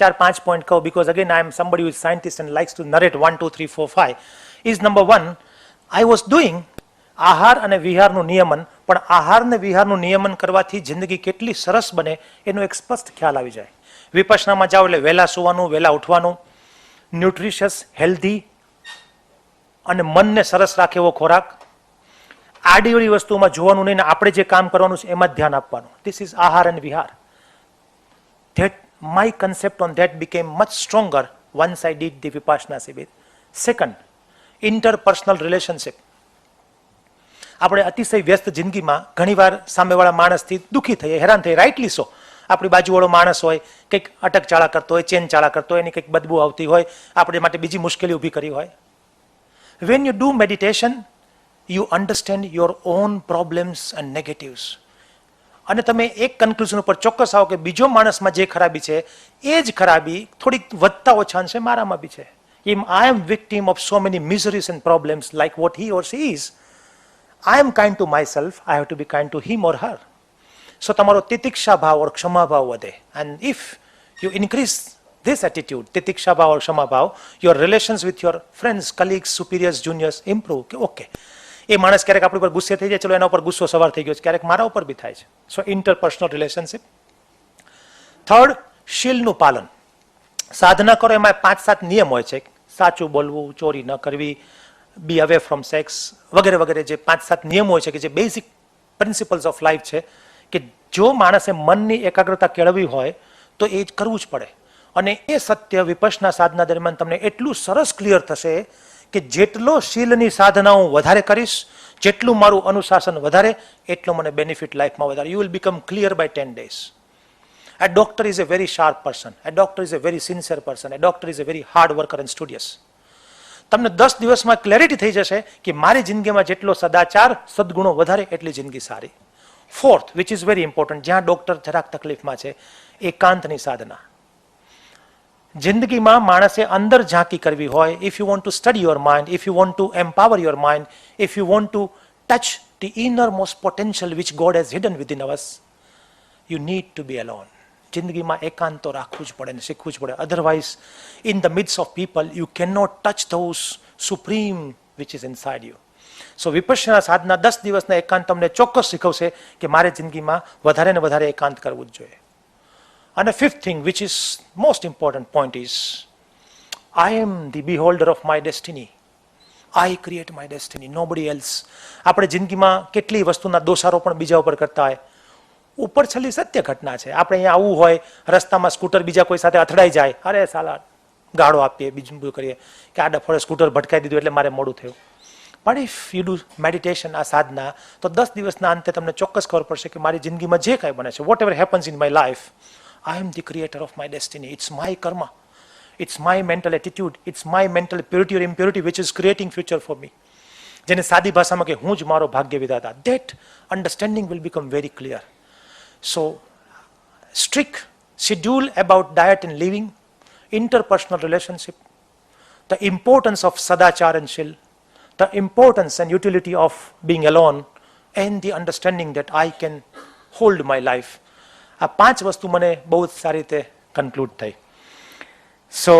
ચાર, પાંચ પોઈન્ટ કહું because again I am somebody with scientist and likes to narrate one two three four five is number one I was doing આહાર અને વિહારનું નિયમન, પણ આહાર અને વિહારનું નિયમન કરવાથી જિંદગી કેટલી સરસ બને એનો એક સ્પષ્ટ ખ્યાલ આવી જાય. વિપસનામાં જાઓ એટલે વહેલા સુવાનું, વહેલા ઉઠવાનું ન્યુટ્રિશિયસ હેલ્ધી અને મનને સરસ રાખે એવો ખોરાક. આડીવડી વસ્તુમાં જોવાનું નહીં ને આપણે જે કામ કરવાનું છે એમાં જ ધ્યાન આપવાનું. ધીસ ઇઝ આહાર અને વિહાર. That my concept on that became much stronger once I did the Vipassana Sibir. Second, interpersonal relationship. આપણે અતિશય વ્યસ્ત જિંદગીમાં ઘણીવાર સામેવાળા માણસથી દુઃખી થઈએ હેરાન થઈએ રાઇટલી સો આપણી બાજુવાળો માણસ હોય કંઈક અટક ચાળા કરતો હોય ચેન ચાળા કરતો હોય એની કંઈક બદબુ આવતી હોય આપણે માટે બીજી મુશ્કેલી ઊભી કરી હોય when you do meditation you understand your own problems and negatives અને તમે એક કન્ક્લુઝન ઉપર ચોક્કસ આવો કે બીજો માણસમાં જે ખરાબી છે એ જ ખરાબી થોડીક વધતા ઓછા અંશે મારામાં બી છે. ઇમ I am victim of so many miseries and problems like what he or she is I am kind to myself I have to be kind to him or her so તમારો તિતિક્ષા ભાવ ઓર ક્ષમા ભાવ વધે. And if you increase this attitude, titikshha bhav or shama bhav, your relations with your friends, colleagues, superiors, juniors improve. કે okay એ માણસ ક્યારેક આપણી ઉપર ગુસ્સે થઈ જાય, ચલો એના ઉપર ગુસ્સો સવાર થઈ ગયો છે. ક્યારેક મારા ઉપર બી થાય છે. સો ઇન્ટરપર્સનલ રિલેશનશિપ થર્ડ શીલનું પાલન. સાધના કરો, એમાં પાંચ સાત નિયમ હોય છે. સાચું બોલવું, ચોરી ન કરવી બી અવે ફ્રોમ સેક્સ વગેરે વગેરે જે પાંચ સાત નિયમો હોય છે કે જે બેઝિક પ્રિન્સિપલ્સ ઓફ લાઈફ છે કે જો માણસે મનની એકાગ્રતા કેળવવી હોય, તો એ જ કરવું જ પડે. અને એ સત્ય વિપક્ષના સાધના દરમિયાન તમને એટલું સરસ ક્લિયર થશે કે જેટલો શીલની સાધના હું વધારે કરીશ, જેટલું મારું અનુશાસન વધારે, એટલું મને બેનિફિટ લાઈફમાં વધારે you will become clear by ten days A doctor is a very sharp person. A doctor is a very sincere person. A doctor is a very hard worker and studious. તમને દસ દિવસમાં clarity થઈ જશે કે મારી જિંદગીમાં જેટલો સદાચાર, સદગુણો વધારે, એટલી જિંદગી સારી fourth which is very important જ્યાં ડોક્ટર જરાક તકલીફમાં છે, એકાંતની સાધના જિંદગીમાં માણસે અંદર ઝાંકી કરવી હોય if you want to study your mind if you want to empower your mind if you want to touch the innermost potential which God has hidden within ours you need to be alone જિંદગીમાં એકાંત તો રાખવું જ પડે ને શીખવું જ પડે. Otherwise in the midst of people you can not touch those supreme which is inside you so Vipassana સાધના દસ દિવસના એકાંત તમને ચોક્કસ શીખવશે કે મારે જિંદગીમાં વધારે ને વધારે એકાંત કરવું જ જોઈએ. અને fifth thing which is most important point is I am the beholder of my destiny I create my destiny nobody else આપણે જિંદગીમાં કેટલી વસ્તુના દોષારો પણ બીજા ઉપર કરતા હોય? ઉપર છેલ્લી સત્ય ઘટના છે. આપણે અહીંયા આવવું હોય, રસ્તામાં સ્કૂટર બીજા કોઈ સાથે અથડાઈ જાય, અરે સાલા, ગાળો આપીએ, બીજું બધું કરીએ, કે આ ડફોડે સ્કૂટર ભટકાઈ દીધું એટલે મારે મોડું થયું. પણ ઇફ યુ ડુ મેડિટેશન આ સાધના, તો દસ દિવસના અંતે તમને ચોક્કસ ખબર પડશે કે મારી જિંદગીમાં જે કાંઈ બને છે whatever happens in my life I am the creator of my destiny it's my karma it's my mental attitude it's my mental purity or impurity which is creating future for me જેને સાદી ભાષામાં કે હું જ મારો ભાગ્ય વિધાતા that understanding will become very clear So, strict schedule about diet and living, interpersonal relationship, the importance of sadachar and shil, the importance and utility of being alone, and the understanding that I can hold my life. આ પાંચ વસ્તુ મને બહુ જ સારી રીતે conclude થઈ. સો